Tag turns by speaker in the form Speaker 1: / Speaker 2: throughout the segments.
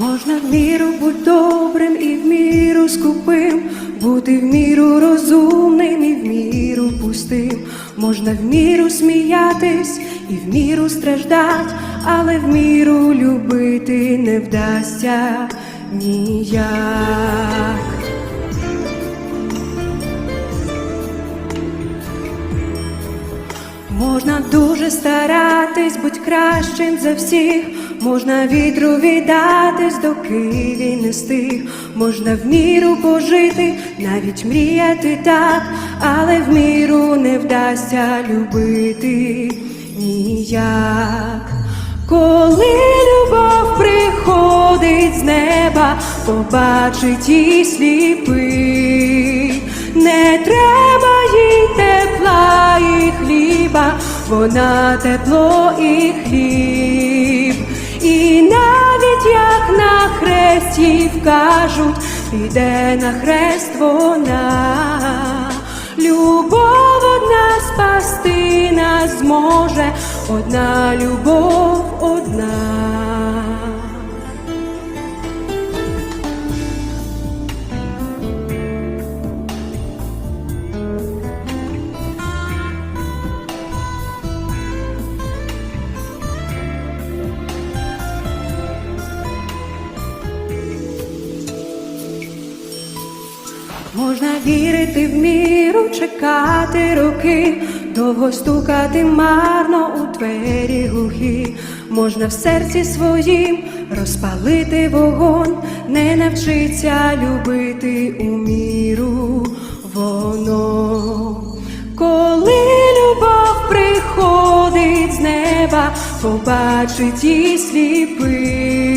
Speaker 1: в міру будь добрим і в міру скупим, бути в міру розумним і в міру пустим, можна в міру сміятись і в міру страждать, але в міру любити не вдасться ніяк. Можна дуже старатись, будь кращим за всіх, можна вітру віддатись, доки він не стих, можна в міру пожити, навіть мріяти так, але в міру не вдасться любити ніяк. Коли любов приходить з неба, побачить і сліпий, не треба їй тепла і хліба, вона тепло і хліб, і навіть як на хресті вкажуть, піде на хрест вона. Любов одна спасти нас зможе, одна любов одна. Можна вірити в міру, чекати роки, довго стукати марно у двері глухі, можна в серці своїм розпалити вогонь, не навчиться любити у міру воно. Коли любов приходить з неба, побачить і сліпий,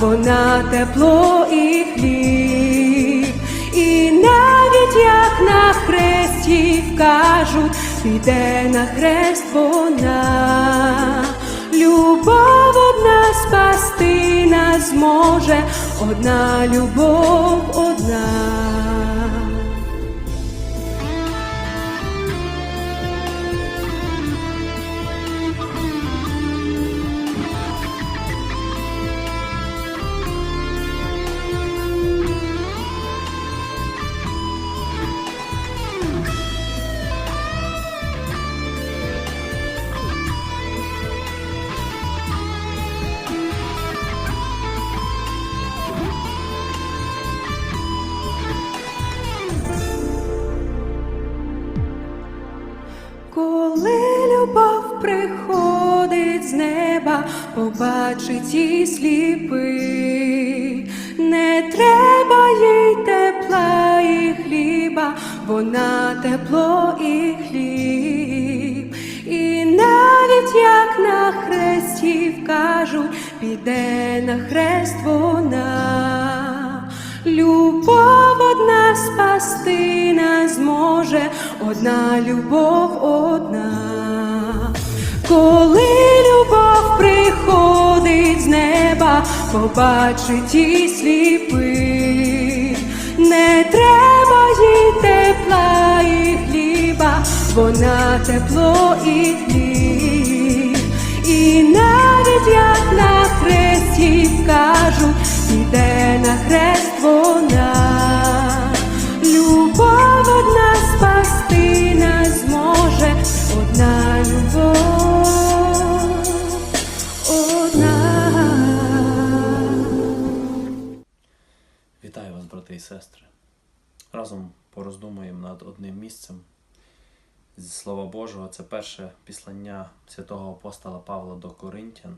Speaker 1: вона тепло і хліб, і навіть як на хресті вкажуть, піде на хрест вона. Любов одна спасти нас зможе, одна любов одна. Побачить і сліпий, не треба їй тепла і хліба, вона тепло і хліб, і навіть як на хресті вкажуть, піде на хрест вона. Любов одна спасти нас зможе, одна любов одна. Коли побачить і сліпий, не треба їй тепла і хліба, вона тепло і хліб, і навіть як на хресті кажуть, іде на хрест вона,
Speaker 2: і сестри. Разом пороздумуємо над одним місцем зі Слова Божого. Це перше післання святого апостола Павла до Коринтян,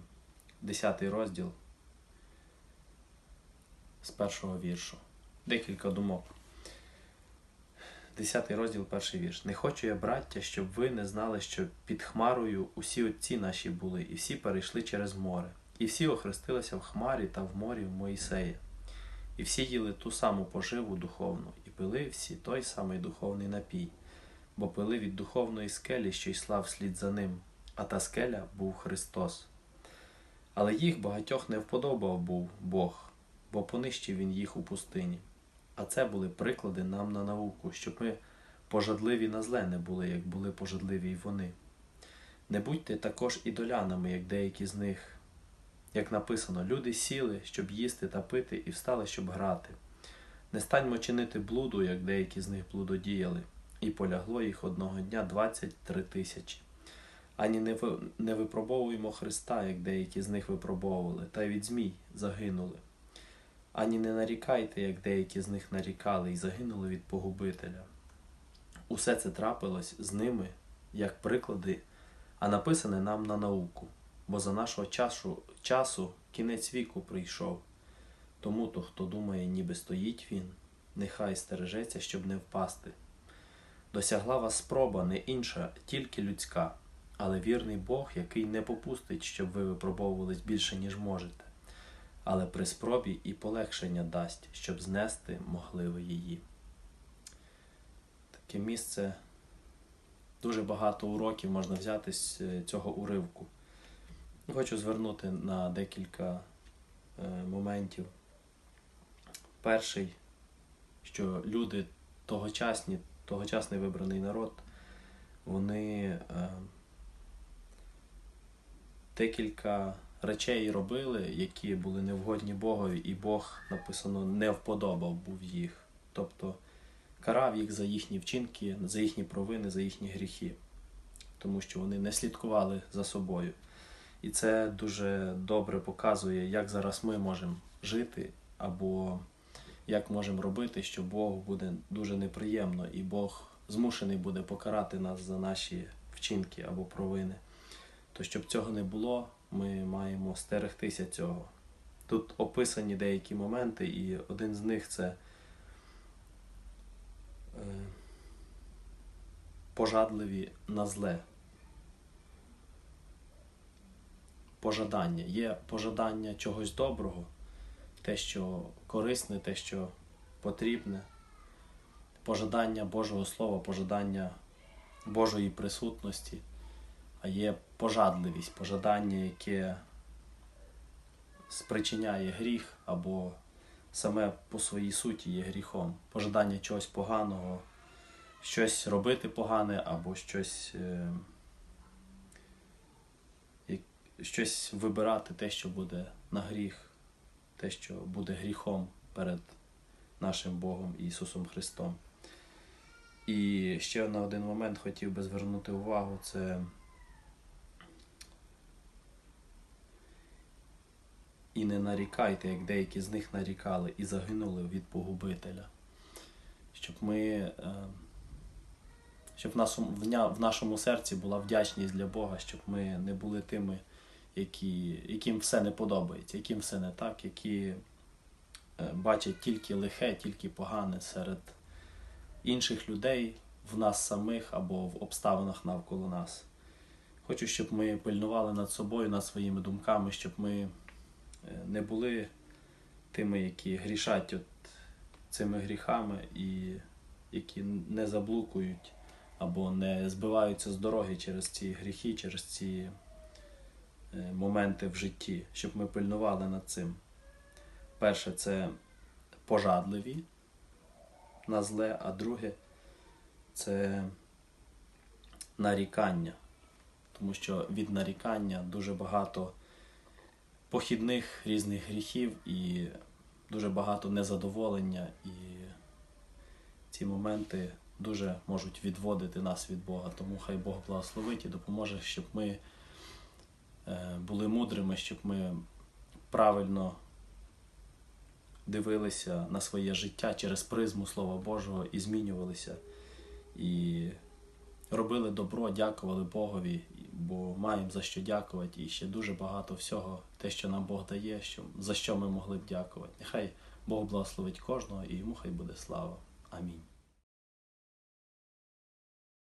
Speaker 2: 10 розділ з першого віршу. Декілька думок. 10 розділ, перший вірш. Не хочу я, браття, щоб ви не знали, що під Хмарою усі отці наші були, і всі перейшли через море, і всі охрестилися в Хмарі та в морі в Моїсея. І всі їли ту саму поживу духовну, і пили всі той самий духовний напій, бо пили від духовної скелі, що йшла вслід за ним, а та скеля був Христос. Але їх багатьох не вподобав був Бог, бо понищив він їх у пустині. А це були приклади нам на науку, щоб ми пожадливі на зле не були, як були пожадливі й вони. Не будьте також ідолянами, як деякі з них. Як написано, люди сіли, щоб їсти та пити, і встали, щоб грати. Не станьмо чинити блуду, як деякі з них блудодіяли, і полягло їх одного дня 23 тисячі. Ані не, ви, випробовуємо Христа, як деякі з них випробовували, та й від змій загинули. Ані не нарікайте, як деякі з них нарікали, і загинули від погубителя. Усе це трапилось з ними, як приклади, а написане нам на науку, бо за нашого часу, часу кінець віку прийшов. Тому то, хто думає, ніби стоїть він, нехай стережеться, щоб не впасти. Досягла вас спроба не інша, тільки людська, але вірний Бог, який не попустить, щоб ви випробовувались більше, ніж можете, але при спробі і полегшення дасть, щоб знести могли ви її. Таке місце дуже багато уроків можна взяти з е, цього уривку. Хочу звернути на декілька е, моментів. Перший, що люди тогочасні, тогочасний вибраний народ, вони е, декілька речей робили, які були невгодні Богові, і Бог написано не вподобав був їх. Тобто карав їх за їхні вчинки, за їхні провини, за їхні гріхи, тому що вони не слідкували за собою. І це дуже добре показує, як зараз ми можемо жити, або як можемо робити, що Богу буде дуже неприємно, і Бог змушений буде покарати нас за наші вчинки або провини. То щоб цього не було, ми маємо стерегтися цього. Тут описані деякі моменти, і один з них це е, пожадливі на зле. Пожадання. Є пожадання чогось доброго, те, що корисне, те, що потрібне, пожадання Божого Слова, пожадання Божої присутності, а є пожадливість, пожадання, яке спричиняє гріх або саме по своїй суті є гріхом. Пожадання чогось поганого, щось робити погане або щось. Щось вибирати те, що буде на гріх, те, що буде гріхом перед нашим Богом Ісусом Христом. І ще на один момент хотів би звернути увагу, це і не нарікайте, як деякі з них нарікали і загинули від погубителя. Щоб ми, е, щоб в нашому серці була вдячність для Бога, щоб ми не були тими, які, яким все не подобається, яким все не так, які е, бачать тільки лихе, тільки погане серед інших людей, в нас самих або в обставинах навколо нас. Хочу, щоб ми пильнували над собою, над своїми думками, щоб ми е, не були тими, які грішать от цими гріхами і які не заблукують або не збиваються з дороги через ці гріхи, через ці моменти в житті, щоб ми пильнували над цим. Перше, це пожадливі на зле, а друге це нарікання. Тому що від нарікання дуже багато похідних різних гріхів і дуже багато незадоволення, і ці моменти дуже можуть відводити нас від Бога. Тому хай Бог благословить і допоможе, щоб ми е, були мудрими, щоб ми правильно дивилися на своє життя через призму Слова Божого і змінювалися. І робили добро, дякували Богові, бо маємо за що дякувати. І ще дуже багато всього, те, що нам Бог дає, що, за що ми могли б дякувати. Нехай Бог благословить кожного і йому хай буде слава. Амінь.